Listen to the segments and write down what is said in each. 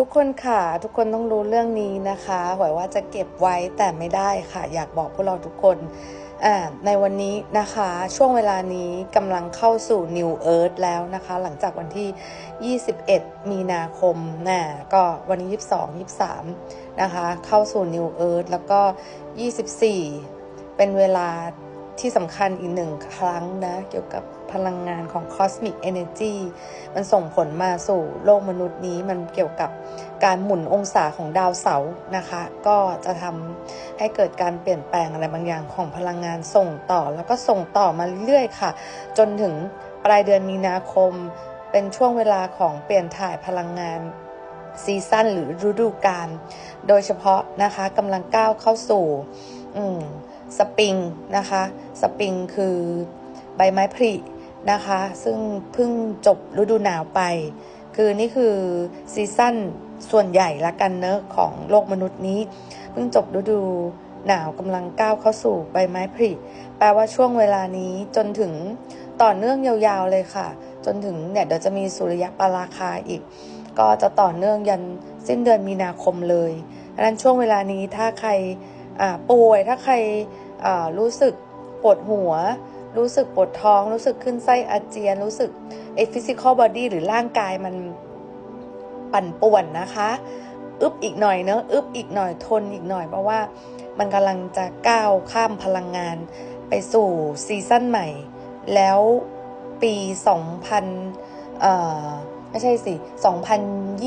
ทุกคนค่ะ ทุกคนต้องรู้เรื่องนี้นะคะหวังว่าจะเก็บไว้แต่ไม่ได้ค่ะ อยากบอกพวกเราทุกคนในวันนี้นะคะช่วงเวลานี้กำลังเข้าสู่ New Earth แล้วนะคะ หลังจากวันที่ 21 มีนาคมนะก็วันนี้ 22 23 นะคะ เข้าสู่ New Earth แล้วก็ 24 เป็นเวลาที่สำคัญอีกหนึ่งครั้งนะ เกี่ยวกับ พลังงานของ Cosmic Energy มันส่งผลมาสู่โลกมนุษย์นี้มันเกี่ยวกับการหมุนองศาของดาวเสาร์นะคะ ก็จะทำให้เกิดการเปลี่ยนแปลงอะไรบางอย่างของพลังงานส่งต่อ แล้วก็ส่งต่อมาเรื่อยๆค่ะ จนถึงปลายเดือนมีนาคม เป็นช่วงเวลาของเปลี่ยนถ่ายพลังงานซีซั่นหรือฤดูกาลโดยเฉพาะนะคะกำลังก้าวเข้าสู่สปริงนะคะ สปริงคือใบไม้ผลิ นะคะ ซึ่งเพิ่งจบฤดูหนาวไป คือนี่คือซีซั่นส่วนใหญ่ละกันเนอะของโลกมนุษย์นี้ เพิ่งจบฤดูหนาวกำลังก้าวเข้าสู่ใบไม้ผลิแปลว่าช่วงเวลานี้จนถึงต่อเนื่องยาวๆเลยค่ะ จนถึงเนี่ยเดี๋ยวจะมีสุริยะปราคาอีก ก็จะต่อเนื่องยันสิ้นเดือนมีนาคมเลยดังนั้นช่วงเวลานี้ถ้าใครป่วยถ้าใครรู้สึกปวดหัว รู้สึกปวดท้อง รู้สึกขึ้นไส้อาเจียน รู้สึกไอ้ physical body หรือร่างกายมันปั่นป่วนนะคะอึบอีกหน่อยเนอะอึบอีกหน่อยทนอีกหน่อยเพราะว่ามันกำลังจะก้าวข้ามพลังงานไปสู่ซีซั่นใหม่ แล้วปี 2000เอ่อไม่ใช่สิ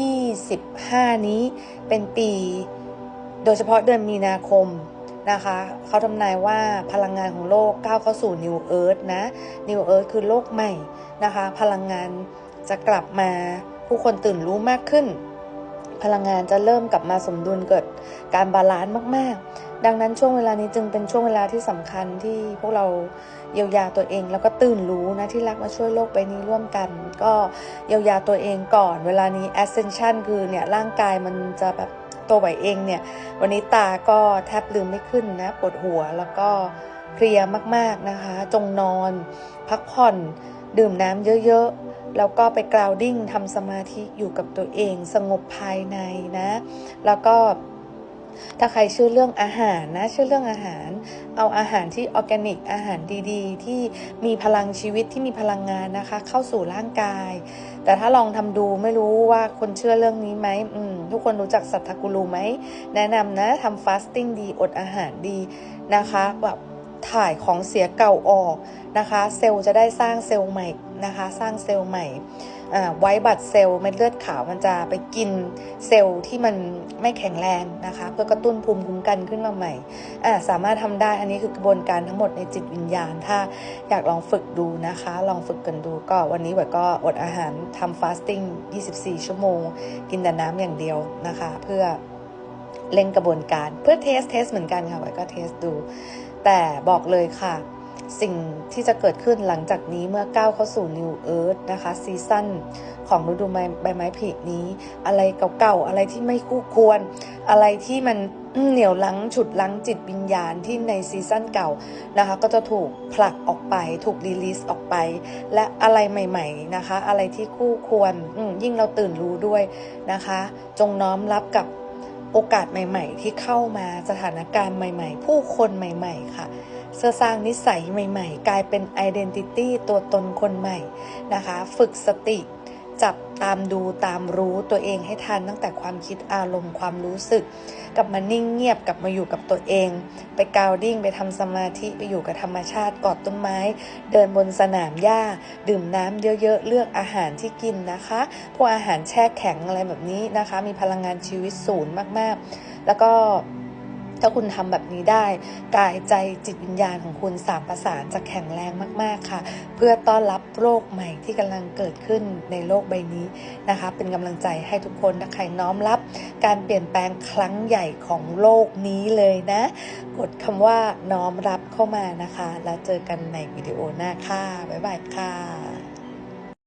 2025 นี้เป็นปี โดยเฉพาะเดือนมีนาคม นะคะเขาทำนายว่าพลังงานของโลกก้าวเข้าสู่ New Earth นะ New Earth คือโลกใหม่นะคะ พลังงานจะกลับมาผู้คนตื่นรู้มากขึ้น พลังงานจะเริ่มกลับมาสมดุลเกิดการบาลานซ์มาก ๆ ดังนั้นช่วงเวลานี้จึงเป็นช่วงเวลาที่สำคัญที่พวกเราเยียวยาตัวเอง แล้วก็ตื่นรู้นะที่รักมาช่วยโลกใบนี้ร่วมกัน ก็เยียวยาตัวเองก่อน เวลานี้ ascension คือเนี่ยร่างกายมันจะแบบ ตัวไหวเองเนี่ย วันนี้ตาก็แทบลืมไม่ขึ้นนะปวดหัวแล้วก็เพลียมากๆนะคะ จงนอน พักผ่อน ดื่มน้ำเยอะๆ แล้วก็ไปกราวดิ้งทำสมาธิอยู่กับตัวเอง สงบภายในนะ แล้วก็ถ้าใครชื่อเรื่องอาหารนะชื่อเรื่องอาหาร เอาอาหารที่ออร์แกนิกอาหารดีๆ ที่มีพลังชีวิตที่มีพลังงานนะคะ เข้าสู่ร่างกาย แต่ถ้าลองทำดูไม่รู้ว่าคนเชื่อเรื่องนี้ไหมอืมทุกคนรู้จักสัทธกุลูไหม แนะนำนะทำฟาสติ้งดีอดอาหารดีนะคะแบบถ่ายของเสียเก่าออกนะคะ เซลล์จะได้สร้างเซลล์ใหม่ นะคะ สร้างเซลล์ใหม่ไว้บัตเซลล์เม็ดเลือดขาวมันจะไปกินเซลล์ที่มันไม่แข็งแรงนะคะ เพื่อกระตุ้นภูมิคุ้มกันขึ้นมาใหม่สามารถทำได้อันนี้คือกระบวนการทั้งหมดในจิตวิญญาณ ถ้าอยากลองฝึกดูนะคะ ลองฝึกกันดูก็วันนี้ไว้ก็อดอาหารทำฟาสติ้ง 24 ชั่วโมง กินแต่น้ำอย่างเดียวนะคะ เพื่อเล่นกระบวนการเพื่อเทสเทสเหมือนกันค่ะไว้ก็เทสดู แต่บอกเลยค่ะ สิ่งที่จะเกิดขึ้นหลังจากนี้เมื่อก้าวเข้าสู่ New Earth นะคะซีซั่นของฤดูใบไม้ผลินี้ อะไรเก่าๆ อะไรที่ไม่คู่ควร อะไรที่มันเหนียวลังฉุดลังจิตวิญญาณที่ในซีซั่นเก่านะคะ ก็จะถูกผลักออกไป ถูกรีลิสออกไป และอะไรใหม่ ๆนะคะ อะไรที่คู่ควรยิ่งเราตื่นรู้ด้วยนะคะ จงน้อมรับกับโอกาสใหม่ ๆ ที่เข้ามาสถานการณ์ใหม่ ๆ ผู้คนใหม่ ๆ ค่ะ เสื้อสร้างนิสัยใหม่ ๆ กลายเป็นไอดีนิตี้ตัวตนคนใหม่นะคะ ฝึกสติ จับตามดูตามรู้ตัวเองให้ทันตั้งแต่ความคิดอารมณ์ความรู้สึก กลับมานิ่งเงียบกลับมาอยู่กับตัวเอง ไปกาวดิ้งไปทำสมาธิไปอยู่กับธรรมชาติกอดต้นไม้ เดินบนสนามหญ้า ดื่มน้ำเยอะๆ เลือกอาหารที่กินนะคะ พวกอาหารแช่แข็งอะไรแบบนี้นะคะ มีพลังงานชีวิตศูนย์มากๆ แล้วก็ ถ้าคุณทำแบบนี้ได้ กายใจจิตวิญญาณของคุณสามประสานจะแข็งแรงมาก ๆ ค่ะ เพื่อต้อนรับโรคใหม่ที่กำลังเกิดขึ้นในโลกใบนี้นะคะ เป็นกำลังใจให้ทุกคนถ้าใครน้อมรับการเปลี่ยนแปลงครั้งใหญ่ของโลกนี้เลยนะ กดคำว่าน้อมรับเข้ามานะคะ แล้วเจอกันในวิดีโอหน้าค่ะบ๊ายบายค่ะ